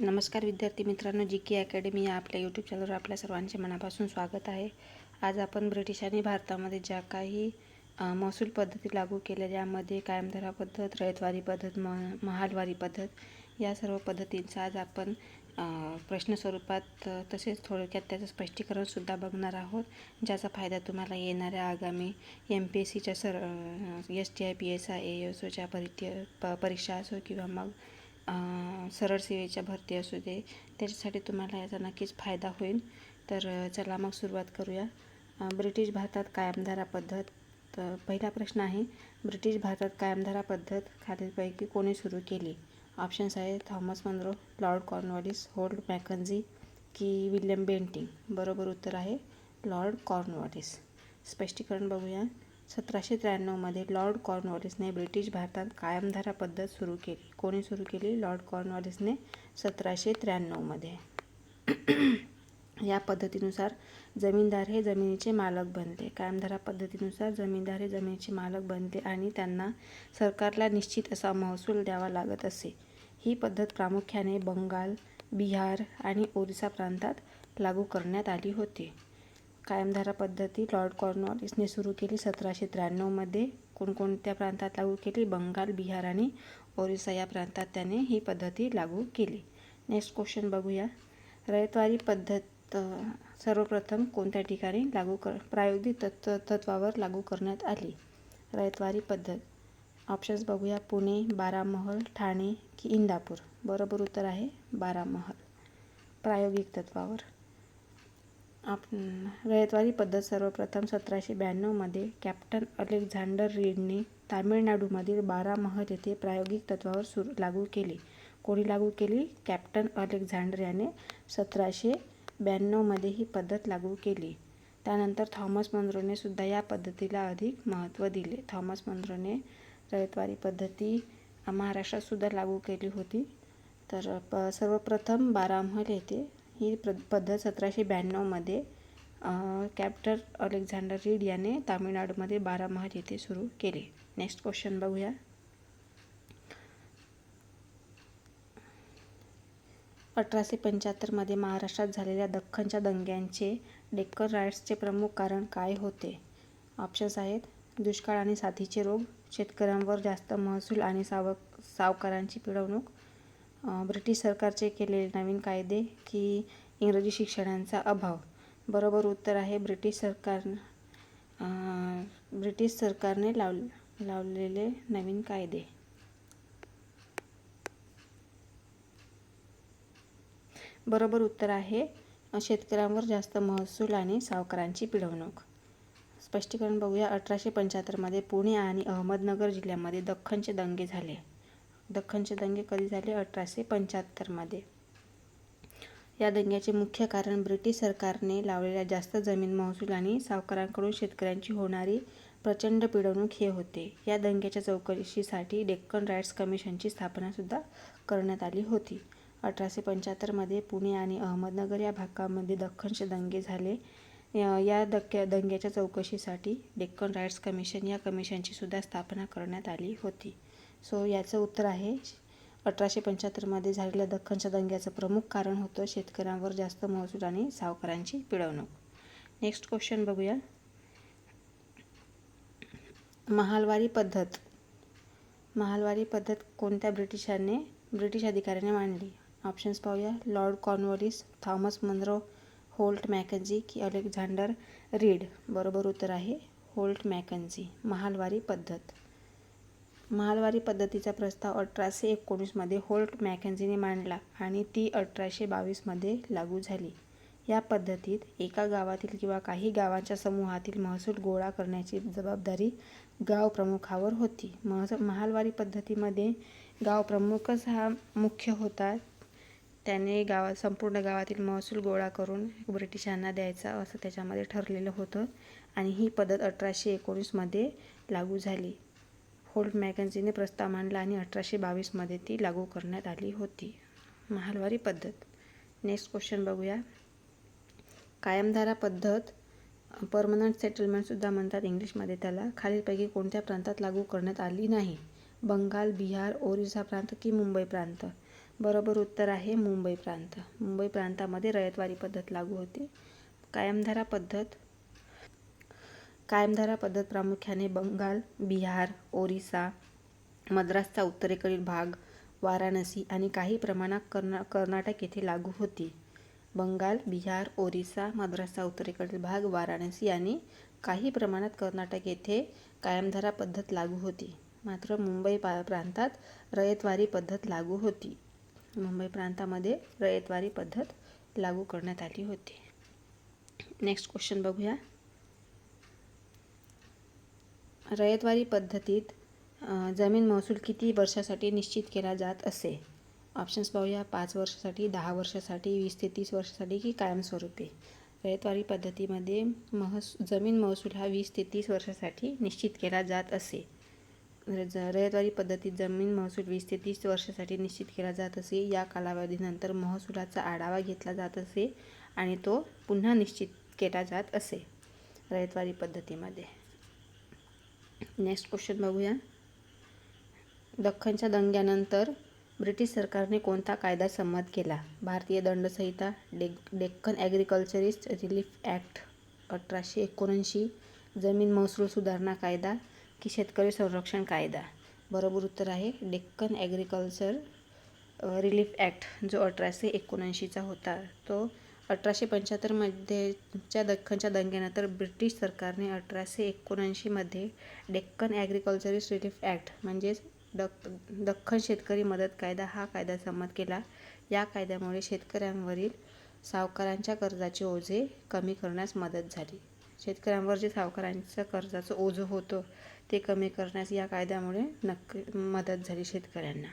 नमस्कार विद्यार्थी मित्रांनो जी के अकॅडमी या आपल्या यूट्यूब चॅनलवर आपल्या सर्वांचे मनापासून स्वागत आहे. आज आपण ब्रिटिशांनी भारतामध्ये ज्या काही महसूल पद्धती लागू केल्या ज्यामध्ये कायमधरा पद्धत रयतवारी पद्धत म महालवारी पद्धत या सर्व पद्धतींचा आज आपण प्रश्न स्वरूपात तसेच थोडक्यात त्याचं स्पष्टीकरणसुद्धा बघणार आहोत ज्याचा फायदा तुम्हाला येणाऱ्या आगामी एम पी एस सीच्या sir S T I P S I A S ओच्या परीक्षा प परीक्षा असो किंवा मग सरळ सेवेच्या भरती असू दे त्याच्यासाठी तुम्हाला याचा नक्कीच फायदा होईल. तर चला मग सुरुवात करूया. ब्रिटिश भारतात कायमधारा पद्धत तर पहिला प्रश्न आहे ब्रिटिश भारतात कायमधारा पद्धत खालीलपैकी कोणी सुरू केली? ऑप्शन्स आहे Thomas Munro Lord Cornwallis Holt Mackenzie की विल्यम बेंटिंग. बरोबर उत्तर आहे लॉर्ड कॉर्नवॉलिस. स्पष्टीकरण बघूया. सतराशे त्र्याण्णवमध्ये लॉर्ड कॉर्नवॉलिसने ब्रिटिश भारतात कायमधारा पद्धत सुरू केली. कोणी सुरू केली? लॉर्ड कॉर्नवॉलिसने सतराशे त्र्याण्णवमध्ये या पद्धतीनुसार जमीनदार हे जमिनीचे मालक बनले. कायमधारा पद्धतीनुसार जमीनदार हे जमिनीचे मालक बनले आणि त्यांना सरकारला निश्चित असा महसूल द्यावा लागत असे. ही पद्धत प्रामुख्याने बंगाल बिहार आणि ओरिसा प्रांतात लागू करण्यात आली होती. कायमधारा पद्धती लॉर्ड कॉर्नवॉलिसने सुरू केली सतराशे त्र्याण्णवमध्ये कोणकोणत्या प्रांतात लागू केली? बंगाल बिहार आणि ओरिसा या प्रांतात त्याने ही पद्धती लागू केली. नेक्स्ट क्वेश्चन बघूया. रयतवारी पद्धत सर्वप्रथम कोणत्या ठिकाणी लागू कर प्रायोगिक तत्व तत्वावर लागू करण्यात आली? रयतवारी पद्धत. ऑप्शन्स बघूया. पुणे बारामहल ठाणे की इंदापूर. बरोबर उत्तर आहे बारामहल. प्रायोगिक तत्वावर. आप रयतवारी पद्धत सर्वप्रथम सतराशे ब्याण्णवमध्ये कॅप्टन अलेक्झांडर रीडने तामिळनाडूमधील बारामहल येथे प्रायोगिक तत्वावर सुरू लागू केली. कोणी लागू केली? कॅप्टन अलेक्झांडर याने सतराशे ब्याण्णवमध्ये ही पद्धत लागू केली. त्यानंतर थॉमस मंद्रोने सुद्धा या पद्धतीला अधिक महत्त्व दिले. थॉमस मंद्रोने रयतवारी पद्धती महाराष्ट्रातसुद्धा लागू केली होती. तर प सर्वप्रथम बारामहल येथे ही प्र पद्धत सतराशे ब्याण्णवमध्ये कॅप्टर अलेक्झांडर रीड याने तामिळनाडूमध्ये बारामहाल येथे सुरू केले. नेक्स्ट क्वेश्चन बघूया. अठराशे पंच्याहत्तरमध्ये महाराष्ट्रात झालेल्या दख्खनच्या दंग्यांचे डेक्कन रायट्सचे प्रमुख कारण काय होते? ऑप्शन्स आहेत. दुष्काळ आणि साथीचे रोग शेतकऱ्यांवर जास्त महसूल आणि सावक सावकारांची पिळवणूक ब्रिटिश सरकारचे केलेले नवीन कायदे की इंग्रजी शिक्षणांचा अभाव. बरोबर उत्तर आहे ब्रिटिश सरकार ब्रिटिश सरकारने लाव लावलेले नवीन कायदे. बरोबर उत्तर आहे शेतकऱ्यांवर जास्त महसूल आणि सावकारांची पिळवणूक स्पष्टीकरण बघूया अठराशे पंच्याहत्तरमध्ये पुणे आणि अहमदनगर जिल्ह्यामध्ये दख्खनचे दंगे झाले. दख्खनचे दंगे कधी झाले? अठराशे पंच्याहत्तरमध्ये या दंग्याचे मुख्य कारण ब्रिटिश सरकारने लावलेल्या जास्त जमीन महसूल आणि सावकारांकडून शेतकऱ्यांची होणारी प्रचंड पिळवणूक हे होते. या दंग्याच्या चौकशीसाठी डेक्कन राईट्स कमिशनची स्थापनासुद्धा करण्यात आली होती. अठराशे पंच्याहत्तरमध्ये पुणे आणि अहमदनगर या भागामध्ये दख्खनचे दंगे झाले. या दक्क्या दक्या दंग्याच्या चौकशीसाठी डेक्कन राईट्स कमिशन या कमिशनची सुद्धा स्थापना करण्यात आली होती. सो याचं उत्तर आहे अठराशे पंच्याहत्तरमध्ये झालेल्या दख्खनच्या दंग्याचं प्रमुख कारण होतं शेतकऱ्यांवर जास्त महसूल आणि सावकारांची पिळवणूक. नेक्स्ट क्वेश्चन बघूया. महालवारी पद्धत. महालवारी पद्धत कोणत्या ब्रिटिशांनी ब्रिटिश अधिकाऱ्याने मांडली? ऑप्शन्स पाहूया. Lord Cornwallis Thomas Munro Holt Mackenzie की अलेक्झांडर रीड बरोबर उत्तर आहे होल्ट मॅकन्झी महालवारी पद्धत. महालवारी पद्धतीचा प्रस्ताव अठराशे एकोणीसमध्ये होल्ट मॅकन्झीने मांडला आणि ती अठराशे बावीसमध्ये लागू झाली. या पद्धतीत एका गावातील किंवा काही गावांच्या समूहातील महसूल गोळा करण्याची जबाबदारी गाव प्रमुखावर होती. महस महालवारी पद्धतीमध्ये गाव प्रमुखच हा मुख्य होता. त्याने गावात संपूर्ण गावातील महसूल गोळा करून ब्रिटिशांना द्यायचा असं त्याच्यामध्ये ठरलेलं होतं आणि ही पद्धत अठराशे एकोणीसमध्ये लागू झाली. होल्ट मॅगझिनने प्रस्ताव मांडला आणि अठराशे बावीसमध्ये ती लागू करण्यात आली होती. महालवारी पद्धत. नेक्स्ट क्वेश्चन बघूया. कायमधारा पद्धत परमनंट सेटलमेंटसुद्धा म्हणतात इंग्लिशमध्ये त्याला. खालीलपैकी कोणत्या प्रांतात लागू करण्यात आली नाही? बंगाल बिहार ओरिसा प्रांत की मुंबई प्रांत? बरोबर उत्तर आहे मुंबई प्रांत. मुंबई प्रांतामध्ये रयतवारी पद्धत लागू होती. कायमधारा पद्धत कायमधारा पद्धत प्रामुख्याने बंगाल बिहार ओरिसा मद्रासचा उत्तरेकडील भाग वाराणसी आणि काही प्रमाणात कर्ना कर्नाटक येथे लागू होती. बंगाल बिहार ओरिसा मद्रासचा उत्तरेकडील भाग वाराणसी आणि काही प्रमाणात कर्नाटक येथे कायमधारा पद्धत लागू होती. मात्र मुंबई पा प्रांतात रयतवारी पद्धत लागू होती. मुंबई प्रांतामध्ये रयतवारी पद्धत लागू करण्यात आली होती. नेक्स्ट क्वेश्चन बघूया. रयतवारी पद्धतीत जमीन महसूल किती वर्षासाठी निश्चित केला जात असे? ऑप्शन्स पाहूया. पाच वर्षासाठी दहा वर्षासाठी वीस ते तीस वर्षासाठी की कायमस्वरूपी? रयतवारी पद्धतीमध्ये महस जमीन महसूल हा वीस ते तीस वर्षासाठी निश्चित केला जात असे. ज- रयतवारी पद्धतीत जमीन महसूल वीस ते तीस वर्षासाठी निश्चित केला जात असे. या कालावधीनंतर महसुलाचा आढावा घेतला जात असे आणि तो पुन्हा निश्चित केला जात असे. रयतवारी पद्धतीमध्ये. नेक्स्ट क्वेश्चन बघूया. दख्खनच्या दंग्यानंतर ब्रिटिश सरकारने कोणता कायदा संमत केला? भारतीय दंडसंहिता डेक डेक्कन ॲग्रिकल्चरिस्ट रिलीफ ॲक्ट अठराशे एकोणऐंशी जमीन महसूल सुधारणा कायदा की शेतकरी संरक्षण कायदा? बरोबर उत्तर आहे डेक्कन ॲग्रिकल्चर रिलीफ ॲक्ट जो अठराशे एकोणऐंशीचा होता तो अठराशे पंच्याहत्तरमध्येच्या दख्खनच्या दंग्यानंतर ब्रिटिश सरकारने अठराशे एकोणऐंशीमध्ये डेक्कन ॲग्रिकल्चरिस्ट रिलीफ ॲक्ट म्हणजेच दख दख्खन शेतकरी मदत कायदा हा कायदा संमत केला. या कायद्यामुळे शेतकऱ्यांवरील सावकारांच्या कर्जाचे ओझे कमी करण्यास मदत झाली. शेतकऱ्यांवर जे सावकारांचं कर्जाचं ओझं होतं ते कमी करण्यास या कायद्यामुळे नक्की मदत झाली शेतकऱ्यांना.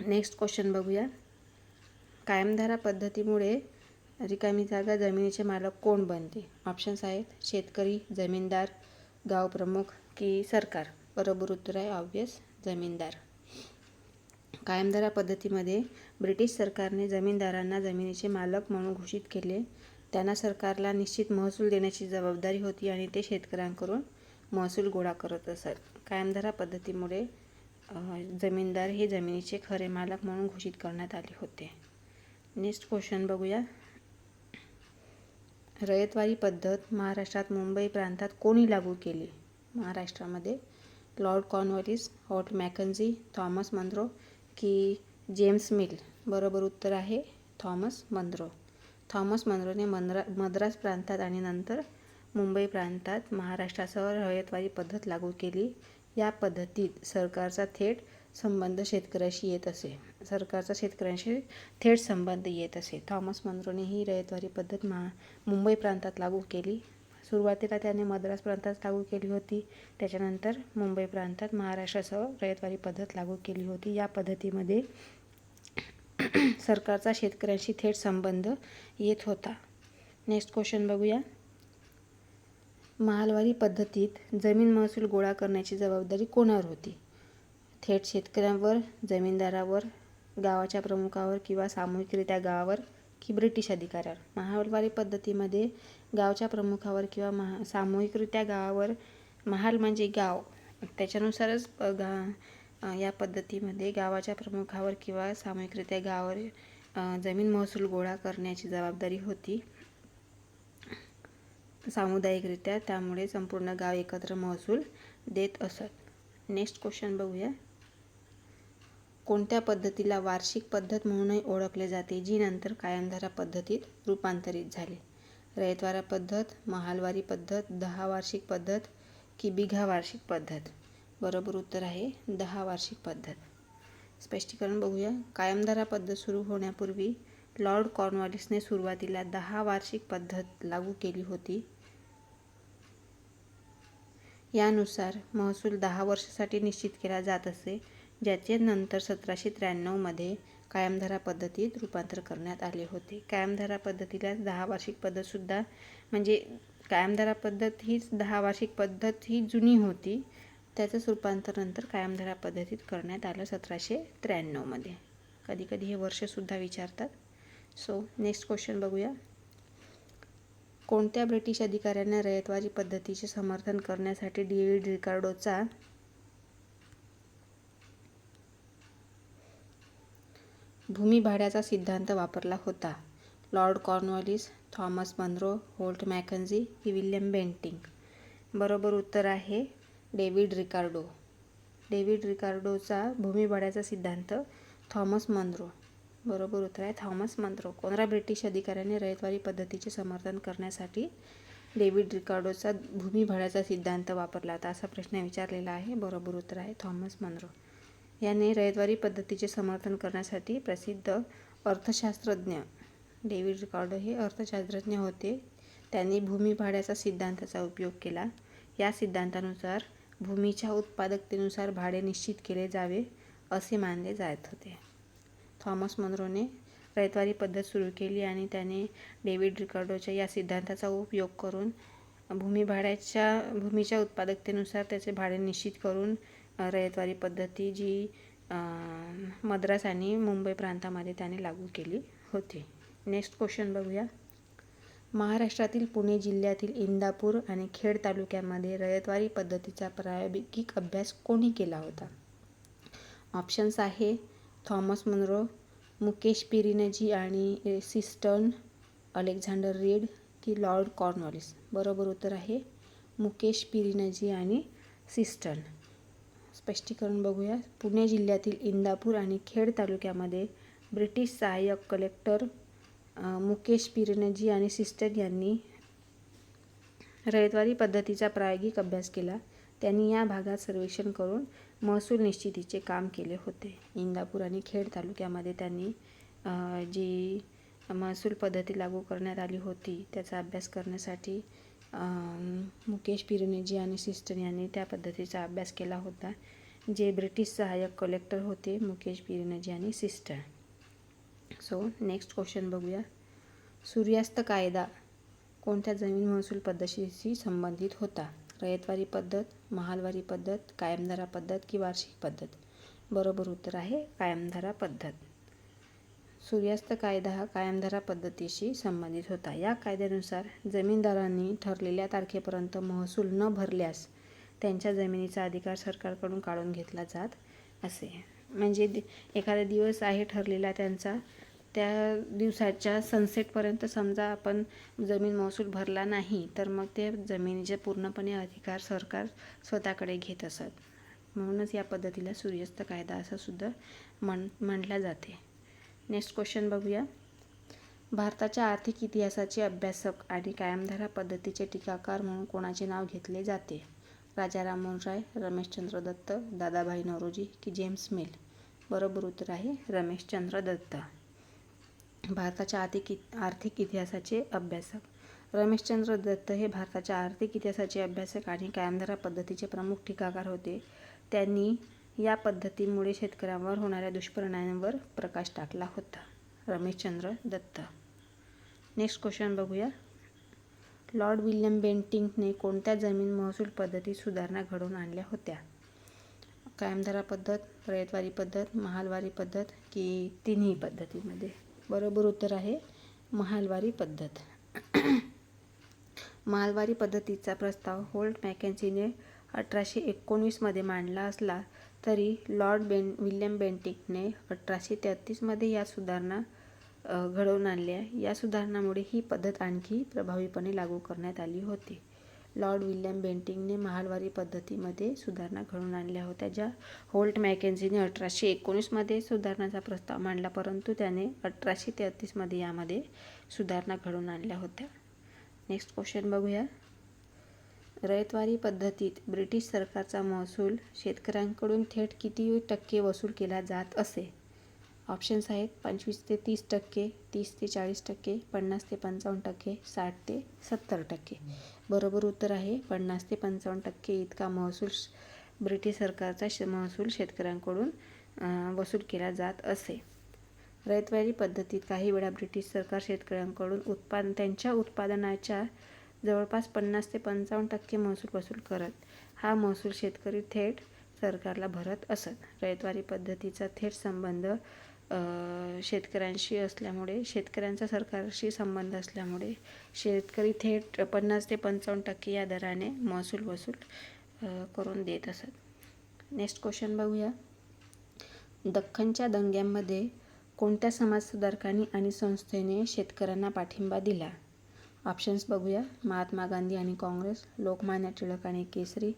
नेक्स्ट क्वेश्चन बघूया. कायमधारा पद्धतीमुळे रिकामी जागा जमिनीचे मालक कोण बनते? ऑप्शन्स आहेत शेतकरी जमीनदार गाव प्रमुख की सरकार. बरोबर उत्तर आहे ऑब्वियस जमीनदार. कायमधारा पद्धतीमध्ये ब्रिटिश सरकारने जमीनदारांना जमिनीचे मालक म्हणून घोषित केले. त्यांना सरकारला निश्चित महसूल देण्याची जबाबदारी होती आणि ते शेतकऱ्यांकडून महसूल गोळा करत असत. कायमधारा पद्धतीमुळे जमीनदार हे जमिनीचे खरे मालक म्हणून घोषित करण्यात आले होते. नेक्स्ट क्वेश्चन बघूया. रयतवारी पद्धत महाराष्ट्रात मुंबई प्रांतात कोणी लागू केली? महाराष्ट्रामध्ये Lord Cornwallis Holt Mackenzie Thomas Munro की जेम्स मिल? बरोबर उत्तर आहे थॉमस मंद्रो. थॉमस मंद्रोने मंद्रा मद्रास प्रांतात आणि नंतर मुंबई प्रांतात महाराष्ट्रासह रयतवारी पद्धत लागू केली. या पद्धतीत सरकारचा थेट संबंध शेतकऱ्याशी येत असे. सरकारचा शेतकऱ्यांशी थेट संबंध येत असे. थॉमस मंद्रोने ही रयतवारी पद्धत महा मुंबई प्रांतात लागू केली. सुरुवातीला त्याने मद्रास प्रांतात लागू केली होती. त्याच्यानंतर मुंबई प्रांतात महाराष्ट्रासह रयतवारी पद्धत लागू केली होती. या पद्धतीमध्ये सरकारचा शेतकऱ्यांशी थेट संबंध येत होता. नेक्स्ट क्वेश्चन बघूया. महालवारी पद्धतीत जमीन महसूल गोळा करण्याची जबाबदारी कोणावर होती? थेट शेतकऱ्यांवर जमीनदारावर गावाच्या प्रमुखावर किंवा सामूहिकरित्या गावावर की ब्रिटिश अधिकाऱ्यावर. महालवारी पद्धतीमध्ये गावच्या प्रमुखावर किंवा महा सामूहिकरित्या गावावर महाल म्हणजे गाव. त्याच्यानुसारच गा या पद्धतीमध्ये गावाच्या प्रमुखावर किंवा सामूहिकरित्या गावावर जमीन महसूल गोळा करण्याची जबाबदारी होती. सामुदायिकरित्या त्यामुळे संपूर्ण गाव एकत्र महसूल देत असत. नेक्स्ट क्वेश्चन बघूया. कोणत्या पद्धतीला वार्षिक पद्धत म्हणूनही ओळखले जाते जी नंतर कायमधारा पद्धतीत रूपांतरित झाली. रयतवारा पद्धत महालवारी पद्धत दहा वार्षिक पद्धत की बिघा वार्षिक पद्धत? बरोबर उत्तर आहे दहा वार्षिक पद्धत. स्पष्टीकरण बघूया. कायमधारा पद्धत सुरू होण्यापूर्वी लॉर्ड कॉर्नवॉलिसने सुरुवातीला दहा वार्षिक पद्धत लागू केली होती. यानुसार महसूल दहा वर्षासाठी निश्चित केला जात असे. ज्याचे नंतर सतराशे त्र्याण्णवमध्ये कायमधारा पद्धतीत रूपांतर करण्यात आले होते. कायमधारा पद्धतीला दहा वार्षिक पद्धतसुद्धा म्हणजे कायमधारा पद्धत हीच दहा वार्षिक पद्धत ही जुनी होती. त्याचंच रूपांतर नंतर कायमधारा पद्धतीत करण्यात आलं सतराशे त्र्याण्णवमध्ये कधी कधी हे वर्षसुद्धा विचारतात. सो नेक्स्ट क्वेश्चन बघूया. कोणत्या ब्रिटिश अधिकाऱ्यांना रयतवादी पद्धतीचे समर्थन करण्यासाठी डेव्हिड रिकार्डोचा भूमी भाड्याचा सिद्धांत वापरला होता. Lord Cornwallis Thomas Munro Holt Mackenzie की विल्यम बेंटिंग बरोबर उत्तर आहे डेव्हिड रिकार्डो. डेव्हिड रिकार्डोचा भूमी भाड्याचा सिद्धांत थॉमस मनरो बरोबर उत्तर आहे थॉमस मनरो कोणत्या ब्रिटिश अधिकाऱ्याने रयतवारी पद्धतीचे समर्थन करण्यासाठी डेव्हिड रिकार्डोचा भूमी भाड्याचा सिद्धांत वापरला होता असा प्रश्न विचारलेला आहे. बरोबर उत्तर आहे थॉमस मनरो याने रयतवारी पद्धतीचे समर्थन करण्यासाठी प्रसिद्ध अर्थशास्त्रज्ञ डेव्हिड रिकॉर्डो हे अर्थशास्त्रज्ञ होते. त्यांनी भूमी भाड्याचा सिद्धांताचा उपयोग केला. या सिद्धांतानुसार भूमीच्या उत्पादकतेनुसार भाडे निश्चित केले जावे असे मानले जात होते. थॉमस मनरोने रयतवारी पद्धत सुरू केली आणि त्याने डेव्हिड रिकॉर्डोच्या या सिद्धांताचा उपयोग करून भूमी भाड्याच्या भूमीच्या उत्पादकतेनुसार त्याचे भाडे निश्चित करून रयतवारी पद्धती जी मद्रास आणि मुंबई प्रांतामध्ये त्याने लागू केली होती. नेक्स्ट क्वेश्चन बघूया. महाराष्ट्रातील पुणे जिल्ह्यातील इंदापूर आणि खेड तालुक्यामध्ये रयतवारी पद्धतीचा प्रायोगिक अभ्यास कोणी केला होता? ऑप्शन्स आहे थॉमस मनरो मुकेश पिरिनजी आणि सिस्टर्न अलेक्झांडर रीड की लॉर्ड कॉर्नवॉलिस. बरोबर उत्तर आहे मुकेश पिरिनजी आणि सिस्टर्न स्पष्टीकरण बघूया. पुणे जिल्ह्यातील इंदापूर आणि खेड तालुक्यामध्ये ब्रिटिश सहाय्यक कलेक्टर मुकेश पिरनजी आणि सिस्टर यांनी रयतवारी पद्धतीचा प्रायोगिक अभ्यास केला. त्यांनी या भागात सर्वेक्षण करून महसूल निश्चितीचे काम केले होते. इंदापूर आणि खेड तालुक्यामध्ये त्यांनी जी महसूल पद्धती लागू करण्यात आली होती त्याचा अभ्यास करण्यासाठी मुकेश पिरनेजी आणि सिस्टर यांनी त्या पद्धतीचा अभ्यास केला होता. जे ब्रिटिश सहाय्यक कलेक्टर होते मुकेश पिरनेजी आणि सिस्टर सो नेक्स्ट क्वेश्चन बघूया. सूर्यास्त कायदा कोणत्या जमीन महसूल पद्धतीशी संबंधित होता? रयतवारी पद्धत महालवारी पद्धत कायमधारा पद्धत की वार्षिक पद्धत? बरोबर उत्तर आहे कायमधारा पद्धत. सूर्यास्त कायदा हा कायमधारा पद्धतीशी संबंधित होता. या कायद्यानुसार जमीनदारांनी ठरलेल्या तारखेपर्यंत महसूल न भरल्यास त्यांच्या जमिनीचा अधिकार सरकारकडून काढून घेतला जात असे. म्हणजे दि- एखादा दिवस आहे ठरलेला त्यांचा त्या दिवसाच्या सनसेटपर्यंत समजा आपण जमीन महसूल भरला नाही तर मग ते जमिनीचे पूर्णपणे अधिकार सरकार स्वतःकडे घेत असत. म्हणूनच या पद्धतीला सूर्यास्त कायदा असं सुद्धा म्हण म्हटल्या जाते. नेक्स्ट क्वेश्चन बघूया. भारताच्या आर्थिक इतिहासाचे अभ्यासक आणि कायमधारा पद्धतीचे टीकाकार म्हणून कोणाचे नाव घेतले जाते? राजा राममोहन राय रमेशचंद्र दत्त दादाभाई नौरोजी की जेम्स मिल. बरोबर उत्तर आहे रमेशचंद्र दत्त. भारताच्या आर्थिक आर्थिक इतिहासाचे अभ्यासक. रमेशचंद्र दत्त हे भारताच्या आर्थिक इतिहासाचे अभ्यासक आणि कायमधारा पद्धतीचे प्रमुख टीकाकार होते. त्यांनी या पद्धतीमुळे शेतकऱ्यांवर होणाऱ्या दुष्परिणामांवर प्रकाश टाकला होता. रमेशचंद्र दत्त. नेक्स्ट क्वेश्चन बघूया. लॉर्ड विल्यम बेंटिंकने कोणत्या जमीन महसूल पद्धतीत सुधारणा घडवून आणल्या होत्या? कायमधारा पद्धत रयतवारी पद्धत महालवारी पद्धत की तिन्ही पद्धतीमध्ये? बरोबर उत्तर आहे महालवारी पद्धत. महालवारी पद्धतीचा प्रस्ताव होल्ट मॅकेन्सीने अठराशे एकोणवीसमध्ये मांडला असला तरी लॉर्ड बेन विल्यम बेंटिकने अठराशे तेहतीसमध्ये या सुधारणा घडवून आणल्या या सुधारणामुळे ही पद्धत आणखी प्रभावीपणे लागू करण्यात आली होती. लॉर्ड विल्यम बेंटिंगने महालवारी पद्धतीमध्ये सुधारणा घडवून आणल्या होत्या ज्या होल्ट मॅकेन्झीने अठराशे एकोणीसमध्ये सुधारणाचा प्रस्ताव मांडला परंतु त्याने अठराशे तेहतीसमध्ये यामध्ये सुधारणा घडवून आणल्या होत्या. नेक्स्ट क्वेश्चन बघूया. रयतवारी पद्धतीत ब्रिटिश सरकारचा महसूल शेतकऱ्यांकडून थेट किती टक्के वसूल केला जात असे? ऑप्शन्स आहेत पंचवीस ते तीस टक्के तीस ते चाळीस टक्के पन्नास ते पंचावन्न टक्के साठ ते सत्तर टक्के. बरोबर उत्तर आहे पन्नास ते पंचावन्न टक्के इतका महसूल ब्रिटिश सरकारचा श महसूल शेतकऱ्यांकडून वसूल केला जात असे. रयतवारी पद्धतीत काही वेळा ब्रिटिश सरकार शेतकऱ्यांकडून उत्पादन त्यांच्या उत्पादनाच्या जवळपास पन्नास ते पंचावन्न टक्के महसूल वसूल करत हा महसूल शेतकरी थेट सरकारला भरत असत. रयतवारी पद्धतीचा थेट संबंध शेतकऱ्यांशी असल्यामुळे शेतकऱ्यांचा सरकारशी संबंध असल्यामुळे शेतकरी थेट पन्नास ते पंचावन्न टक्के या दराने महसूल वसूल करून देत असत. नेक्स्ट क्वेश्चन बघूया. दख्खनच्या दंग्यांमध्ये कोणत्या समाजसुधारकांनी आणि संस्थेने शेतकऱ्यांना पाठिंबा दिला? ऑप्शन्स बघूया. महात्मा गांधी आणि काँग्रेस लोकमान्य टिळक आणि केसरी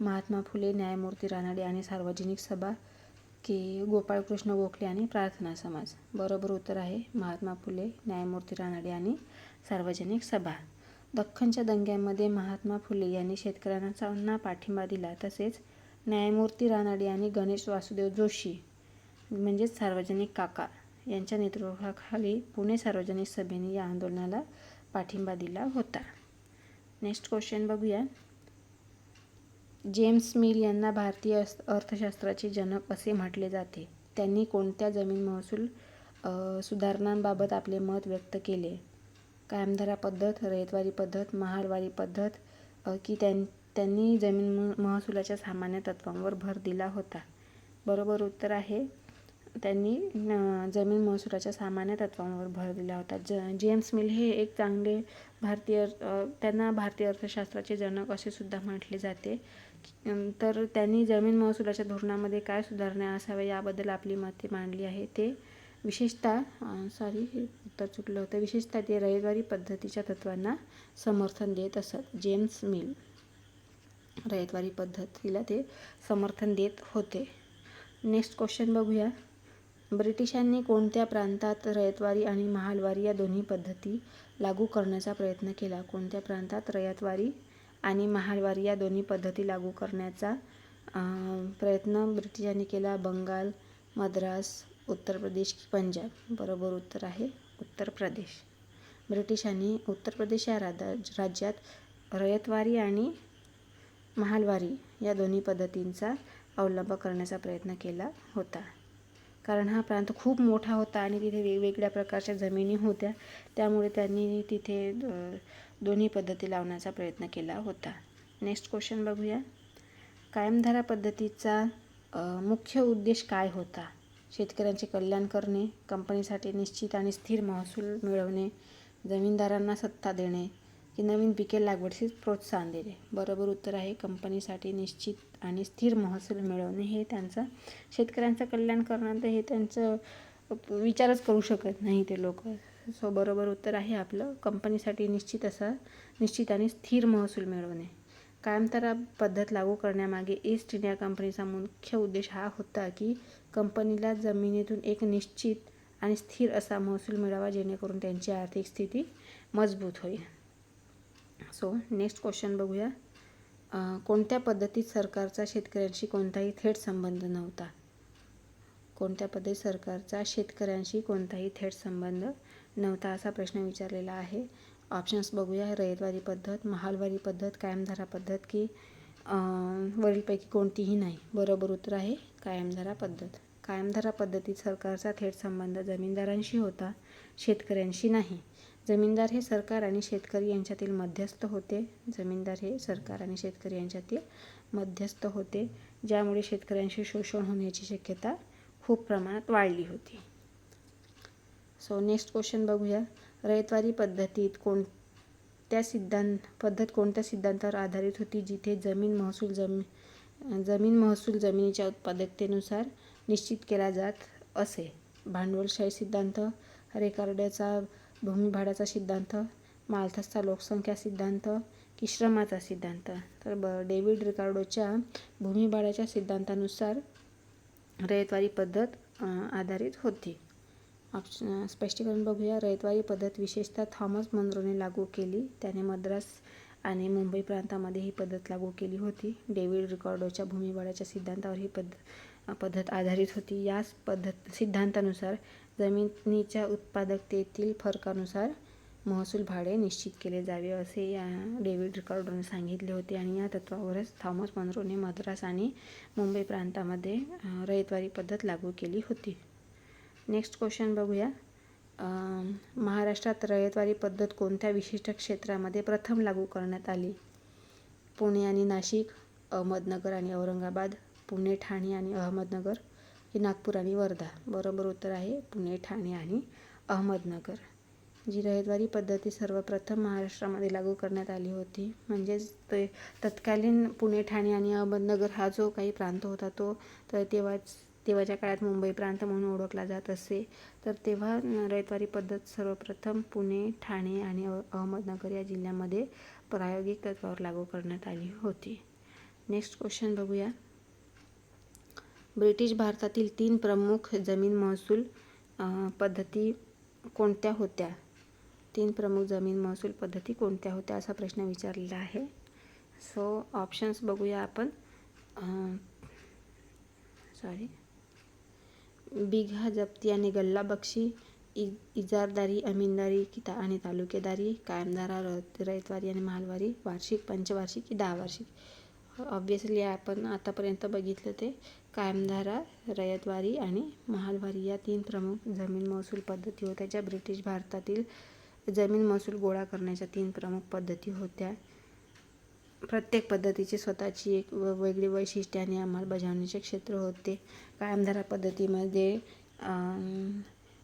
महात्मा फुले न्यायमूर्ती रानडे आणि सार्वजनिक सभा की गोपाळकृष्ण गोखले आणि प्रार्थना समाज. बरोबर उत्तर आहे महात्मा फुले न्यायमूर्ती रानडे आणि सार्वजनिक सभा. दख्खनच्या दंग्यामध्ये महात्मा फुले यांनी शेतकऱ्यांना पाठिंबा दिला तसेच न्यायमूर्ती रानडे आणि गणेश वासुदेव जोशी म्हणजेच सार्वजनिक काका यांच्या नेतृत्वाखाली पुणे सार्वजनिक सभेने या आंदोलनाला पाठिंबा दिला होता. नेक्स्ट क्वेश्चन बघूया. जेम्स मिल यांना भारतीय अर्थशास्त्राचे जनक असे म्हटले जाते. त्यांनी कोणत्या जमीन महसूल सुधारणांबाबत आपले मत व्यक्त केले? कायमधारा पद्धत रयतवारी पद्धत महालवारी पद्धत की त्यां त्यांनी जमीन म- महसुलाच्या सामान्य तत्वांवर भर दिला होता. बरोबर उत्तर आहे त्यांनी जमीन महसुलाच्या सामान्य तत्वांवर भर दिला होता. ज जेम्स मिल हे एक चांगले भारतीय त्यांना भारतीय अर्थशास्त्राचे जनक असे सुद्धा म्हटले जाते. तर त्यांनी जमीन महसुलाच्या धोरणामध्ये काय सुधारणा असाव्या याबद्दल आपली मते मांडली आहे. ते विशेषतः सॉरी हे उत्तर चुकलं होतं. विशेषतः ते रयतवारी पद्धतीच्या तत्वांना समर्थन देत असत. जेम्स मिल रयतवारी पद्धतीला ते समर्थन देत होते. नेक्स्ट क्वेश्चन बघूया. ब्रिटिशांनी कोणत्या प्रांतात रयतवारी आणि महालवारी या दोन्ही पद्धती लागू करण्याचा प्रयत्न केला? कोणत्या प्रांतात रयतवारी आणि महालवारी या दोन्ही पद्धती लागू करण्याचा प्रयत्न ब्रिटिशांनी केला. बंगाल मद्रास उत्तर प्रदेश की पंजाब. बरोबर उत्तर आहे उत्तर प्रदेश. ब्रिटिशांनी उत्तर प्रदेश या राधा राज्यात रयतवारी आणि महालवारी या दोन्ही पद्धतींचा अवलंब करण्याचा प्रयत्न केला होता. कारण हा प्रांत खूप मोठा होता आणि तिथे वेगवेगळ्या प्रकारच्या जमिनी होत्या. त्यामुळे त्यांनी तिथे दोन्ही पद्धती लावण्याचा प्रयत्न केला होता. नेक्स्ट क्वेश्चन बघूया. कायमधारा पद्धतीचा मुख्य उद्देश काय होता? शेतकऱ्यांचे कल्याण करणे कंपनीसाठी निश्चित आणि स्थिर महसूल मिळवणे जमीनदारांना सत्ता देणे की नवीन पिके लागवडीस प्रोत्साहन देणे? बरोबर उत्तर आहे कंपनीसाठी निश्चित आणि स्थिर महसूल मिळवणे हे त्यांचं शेतकऱ्यांचं कल्याण करणं तर हे त्यांचं विचारच करू शकत नाही ते लोक. सो बरोबर उत्तर आहे आपलं. कंपनीसाठी निश्चित असा निश्चित आणि स्थिर महसूल मिळवणे. कायमतारा पद्धत लागू करण्यामागे ईस्ट इंडिया कंपनीचा मुख्य उद्देश हा होता की कंपनीला जमिनीतून एक निश्चित आणि स्थिर असा महसूल मिळावा जेणेकरून त्यांची आर्थिक स्थिती मजबूत होईल. सो नेक्स्ट क्वेश्चन बघूया. कोणत्या पद्धतीत सरकारचा शेतकऱ्यांशी कोणताही थेट संबंध नव्हता? कोणत्या पद्धतीत सरकारचा शेतकऱ्यांशी कोणताही थेट संबंध नव्हता असा प्रश्न विचारलेला आहे. ऑप्शन्स बघूया. रयतवारी पद्धत महालवारी पद्धत कायमधारा पद्धत की वरीलपैकी कोणतीही नाही. बरोबर उत्तर आहे कायमधारा पद्धत. कायमधारा पद्धतीत सरकारचा थेट संबंध जमीनदारांशी होता शेतकऱ्यांशी नाही. जमीनदार हे सरकार आणि शेतकरी यांच्यातील मध्यस्थ होते. जमीनदार हे सरकार आणि शेतकरी यांच्यातील मध्यस्थ होते ज्यामुळे शेतकऱ्यांशी शोषण होण्याची शक्यता खूप प्रमाणात वाढली होती. सो नेक्स्ट क्वेश्चन बघूया. रयतवारी पद्धतीत कोणत्या सिद्धांत पद्धत कोणत्या सिद्धांतावर आधारित होती जिथे जमीन महसूल जमी जमीन महसूल जमिनीच्या उत्पादकतेनुसार निश्चित केला जात असे? भांडवलशाही सिद्धांत रेकार्ड्याचा भूमिभाडाचा सिद्धांत मालथसचा लोकसंख्या सिद्धांत की श्रमाचा सिद्धांत. तर ब डेव्हिड रिकार्डोच्या भूमिभाडाच्या सिद्धांतानुसार रयतवारी पद्धत आधारित होती. ऑप्शन स्पष्टीकरण बघूया. रयतवारी पद्धत विशेषतः थॉमस मनरोने लागू केली. त्याने मद्रास आणि मुंबई प्रांतामध्ये ही पद्धत लागू केली होती. डेव्हिड रिकॉर्डोच्या भूमिबळाच्या सिद्धांतावर ही पद्ध पद्धत आधारित होती. याच पद्धत सिद्धांतानुसार जमिनीच्या उत्पादकतेतील फरकानुसार महसूल भाडे निश्चित केले जावे असे या डेव्हिड रिकॉर्डोने सांगितले होते. आणि या तत्वावरच थॉमस मनरोने मद्रास आणि मुंबई प्रांतामध्ये रयतवारी पद्धत लागू केली होती. नेक्स्ट क्वेश्चन बघूया. महाराष्ट्रात रयतवारी पद्धत कोणत्या विशिष्ट क्षेत्रामध्ये प्रथम लागू करण्यात आली? पुणे आणि नाशिक अहमदनगर आणि औरंगाबाद पुणे ठाणे आणि अहमदनगर की नागपूर आणि वर्धा? बरोबर उत्तर आहे पुणे ठाणे आणि अहमदनगर. जी रयतवारी पद्धती सर्वप्रथम महाराष्ट्रामध्ये लागू करण्यात आली होती म्हणजेच ते तत्कालीन पुणे ठाणे आणि अहमदनगर हा जो काही प्रांत होता तो तर तेव्हाच तेव्हाच्या काळात मुंबई प्रांत म्हणून ओळखला जात असे. तर तेव्हा रयतवारी पद्धत सर्वप्रथम पुणे ठाणे आणि अहमदनगर या जिल्ह्यामध्ये प्रायोगिक तत्त्वावर लागू करण्यात आली होती. नेक्स्ट क्वेश्चन बघूया. ब्रिटिश भारतातील तीन प्रमुख जमीन महसूल पद्धती कोणत्या होत्या? तीन प्रमुख जमीन महसूल पद्धती कोणत्या होत्या असा प्रश्न विचारलेला आहे. सो ऑप्शन्स बघूया आपण. सॉरी बिघा जप्ती आणि गल्ला बक्षी इ इजारदारी अमीनदारी की ता आणि तालुकेदारी कायमदारा र रयतवारी आणि महालवारी वार्षिक पंचवार्षिक की दहा वार्षिक ऑब्वियसली आपण आतापर्यंत बघितलं ते कायमधारा रयतवारी आणि महालवारी या तीन प्रमुख जमीन महसूल पद्धती होत्या ज्या ब्रिटिश भारतातील जमीन महसूल गोळा करण्याच्या तीन प्रमुख पद्धती होत्या. प्रत्येक पद्धतीची स्वतःची एक व वेगळी वैशिष्ट्य आणि अंमलबजावणीचे क्षेत्र होते. कायमधारा पद्धतीमध्ये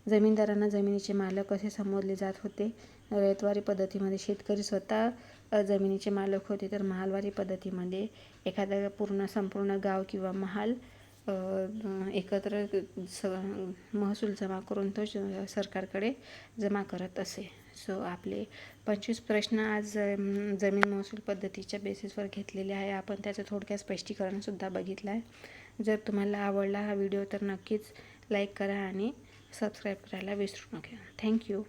जमीनदारांना जमिनीचे मालक असे संबोधले जात होते. रयतवारी पद्धतीमध्ये शेतकरी स्वतः जमिनीचे मालक होते. तर महालवारी पद्धतीमध्ये एखादा पूर्ण संपूर्ण गाव किंवा महाल एकत्र स महसूल जमा करून तो सरकारकडे जमा करत असे. सो आपले पंचवीस प्रश्न आज जमीन महसूल पद्धतीच्या बेसिसवर घेतलेले आहे. आपण त्याचं थोडक्यात स्पष्टीकरणसुद्धा बघितलं आहे. जर तुम्हाला आवडला हा व्हिडिओ तर नक्कीच लाईक करा आणि सबस्क्राईब करायला विसरू नका. थँक्यू